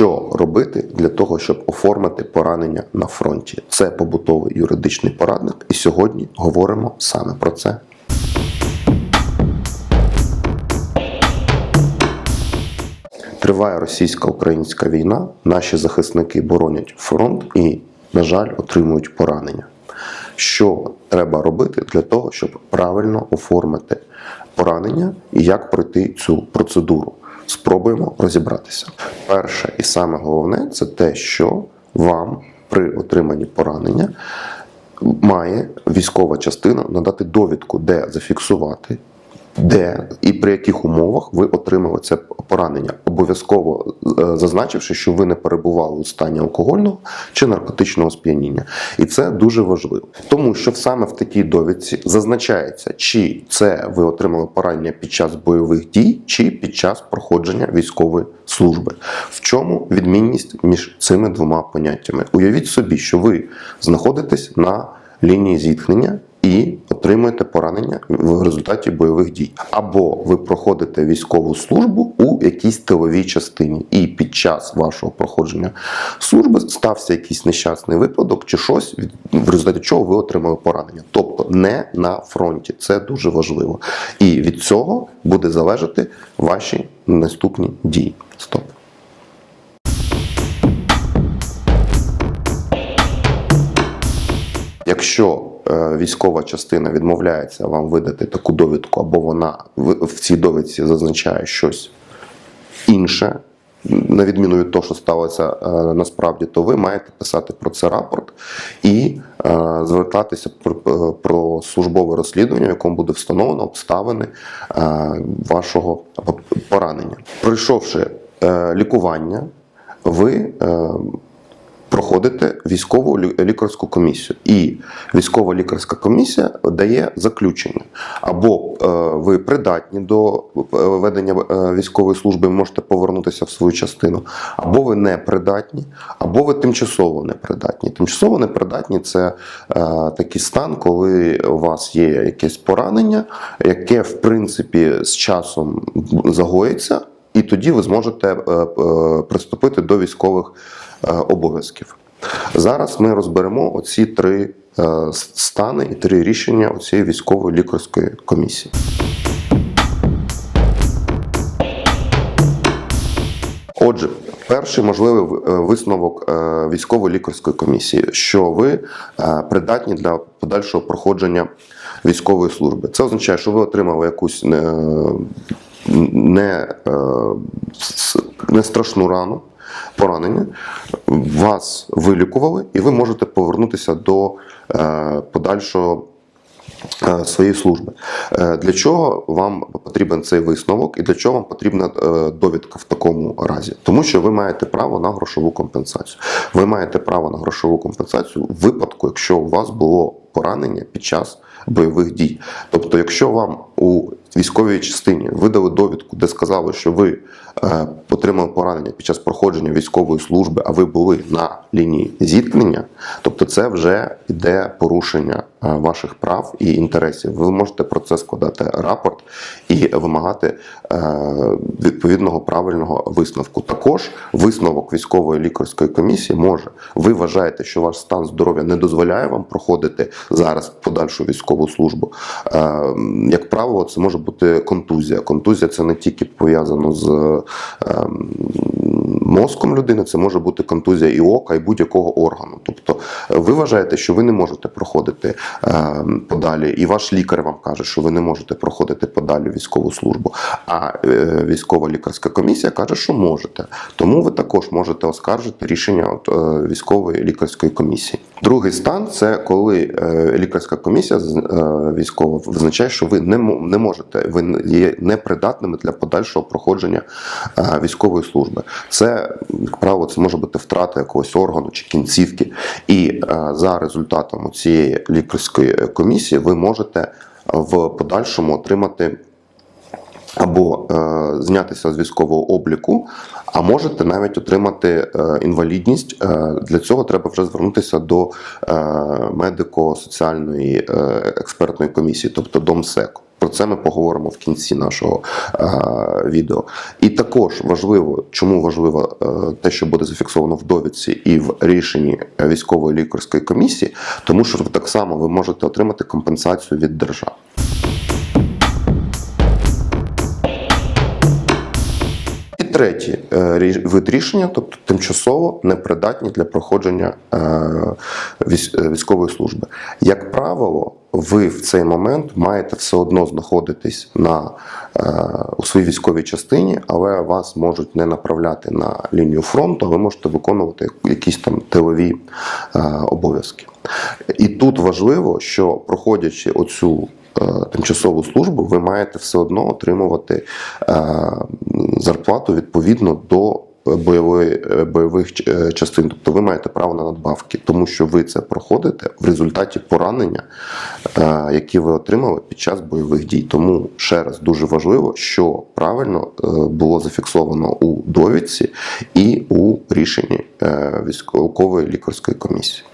Що робити для того, щоб оформити поранення на фронті? Це побутовий юридичний порадник, і сьогодні говоримо саме про це. Триває російсько-українська війна. Наші захисники боронять фронт і, на жаль, отримують поранення. Що треба робити для того, щоб правильно оформити поранення і як пройти цю процедуру? Спробуємо розібратися. Перше і саме головне це те, що вам при отриманні поранення має військова частина надати довідку, де зафіксувати, де і при яких умовах ви отримали це поранення, обов'язково е, зазначивши, що ви не перебували у стані алкогольного чи наркотичного сп'яніння. І це дуже важливо, тому що саме в такій довідці зазначається, чи це ви отримали поранення під час бойових дій, чи під час проходження військової служби. В чому відмінність між цими двома поняттями? Уявіть собі, що ви знаходитесь на лінії зіткнення і отримуєте поранення в результаті бойових дій. Або ви проходите військову службу у якійсь тиловій частині, і під час вашого проходження служби стався якийсь нещасний випадок чи щось, в результаті чого ви отримали поранення. Тобто не на фронті. Це дуже важливо. І від цього буде залежати ваші наступні дії. Стоп. Якщо військова частина відмовляється вам видати таку довідку, або вона в цій довідці зазначає щось інше, на відміну від того, що сталося е, насправді, то ви маєте писати про це рапорт і е, звертатися про, е, службове розслідування, в якому буде встановлено обставини е, вашого поранення. Пройшовши е, лікування, ви е, проходите військову лікарську комісію. І військова лікарська комісія дає заключення. Або е, ви придатні до е, ведення е, військової служби, можете повернутися в свою частину, або ви не придатні, або ви тимчасово непридатні. Тимчасово непридатні це е, такий стан, коли у вас є якесь поранення, яке в принципі з часом загоїться. І тоді ви зможете е, е, приступити до військових е, обов'язків. Зараз ми розберемо оці три стани і три рішення цієї військової лікарської комісії. Отже, перший можливий висновок е, військової лікарської комісії, що ви придатні для подальшого проходження військової служби. Це означає, що ви отримали якусь не, е, не страшну рану, поранення, вас вилікували, і ви можете повернутися до е, подальшого е, своєї служби. Для чого вам потрібен цей висновок і для чого вам потрібна довідка в такому разі? Тому що ви маєте право на грошову компенсацію. Ви маєте право на грошову компенсацію в випадку, якщо у вас було поранення під час бойових дій. Тобто, якщо вам у військовій частині. Видали довідку, де сказали, що ви е, отримали поранення під час проходження військової служби, а ви були на лінії зіткнення, тобто це вже йде порушення ваших прав і інтересів. Ви можете про це складати рапорт і вимагати е, відповідного правильного висновку. Також висновок військової лікарської комісії може. Ви вважаєте, що ваш стан здоров'я не дозволяє вам проходити зараз подальшу військову службу. Е, Як правило, це може бути контузія. Контузія це не тільки пов'язано з е, мозком людини, це може бути контузія і ока, і будь-якого органу. Тобто, е, ви вважаєте, що ви не можете проходити е, подалі, і ваш лікар вам каже, що ви не можете проходити подалі військову службу. А е, військова лікарська комісія каже, що можете. Тому ви також можете оскаржити рішення от, військової лікарської комісії. Другий стан це коли лікарська комісія військова визначає, що ви не, можете, ви є непридатними для подальшого проходження військової служби. Це, як правило, це може бути втрата якогось органу чи кінцівки. І е, за результатом цієї лікарської комісії ви можете в подальшому отримати або е, знятися з військового обліку, а можете навіть отримати е, інвалідність. Для цього треба вже звернутися до медико-соціальної експертної комісії, тобто ДОМСЕК. Про це ми поговоримо в кінці нашого е, відео. І також важливо, чому важливо е, те, що буде зафіксовано в довідці і в рішенні військової лікарської комісії, тому що так само ви можете отримати компенсацію від держави. Третій е, вид рішення, тобто тимчасово непридатні для проходження е, військової служби. Як правило, ви в цей момент маєте все одно знаходитись на, е, у своїй військовій частині, але вас можуть не направляти на лінію фронту, ви можете виконувати якісь там тилові е, обов'язки. І тут важливо, що проходячи оцю е, тимчасову службу, ви маєте все одно отримувати зарплату відповідно до бойової, е, бойових е, частин. Тобто ви маєте право на надбавки, тому що ви це проходите в результаті поранення, е, які ви отримали під час бойових дій. Тому ще раз дуже важливо, що правильно було зафіксовано у довідці і у рішенні військової лікарської комісії.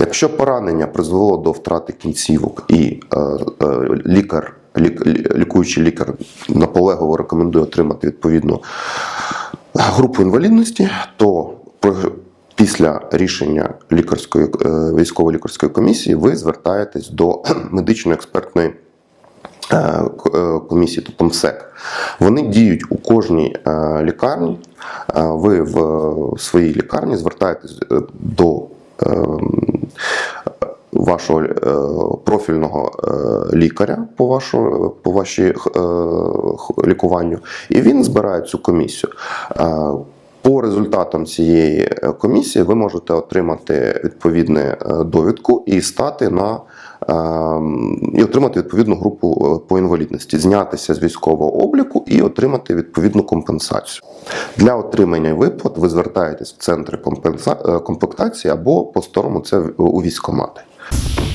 Якщо поранення призвело до втрати кінцівок і лікар, лік, лікуючий лікар наполегливо рекомендує отримати відповідну групу інвалідності, то після рішення лікарської е, військово-лікарської комісії ви звертаєтесь до медичної експертної е, е, комісії, тобто МСЕК. Вони діють у кожній лікарні. Ви в своїй лікарні звертаєтесь до вашого е, профільного е, лікаря по вашу, по вашій е, лікуванню, і він збирає цю комісію. По результатам цієї комісії ви можете отримати відповідну довідку і стати на і отримати відповідну групу по інвалідності, знятися з військового обліку і отримати відповідну компенсацію. Для отримання виплат ви звертаєтесь в центри комплектації або по-старому це у військкомати. you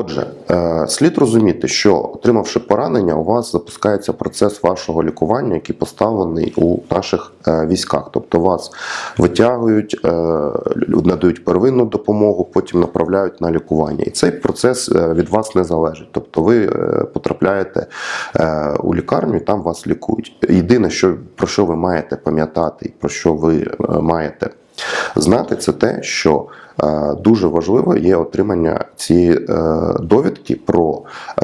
Отже, е, слід розуміти, що отримавши поранення, у вас запускається процес вашого лікування, який поставлений у наших е, військах. Тобто вас витягують, е, надають первинну допомогу, потім направляють на лікування. І цей процес від вас не залежить. Тобто ви потрапляєте у лікарню, і там вас лікують. Єдине, що про що ви маєте пам'ятати, і про що ви маєте знати, це те, що дуже важливо є отримання цієї е, довідки про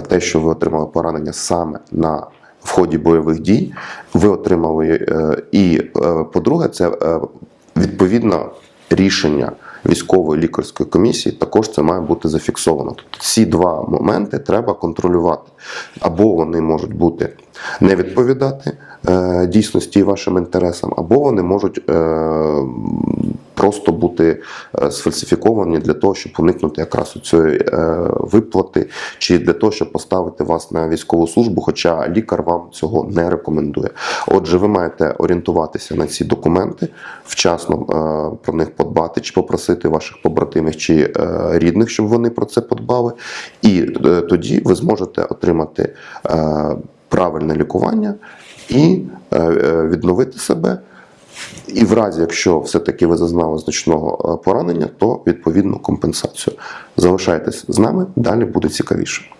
те, що ви отримали поранення саме на в ході бойових дій. Ви отримали е, і, е, по-друге, це е, відповідно рішення військової лікарської комісії. Також це має бути зафіксовано. Тобто ці два моменти треба контролювати. Або вони можуть бути не відповідати е, дійсності вашим інтересам, або вони можуть е, просто бути е, сфальсифіковані для того, щоб уникнути якраз цієї е, виплати, чи для того, щоб поставити вас на військову службу, хоча лікар вам цього не рекомендує. Отже, ви маєте орієнтуватися на ці документи, вчасно е, про них подбати, чи попросити ваших побратимів чи рідних, щоб вони про це подбали. І тоді ви зможете отримати правильне лікування і відновити себе. І в разі, якщо все-таки ви зазнали значного е, поранення, то відповідну компенсацію. Залишайтесь з нами, далі буде цікавіше.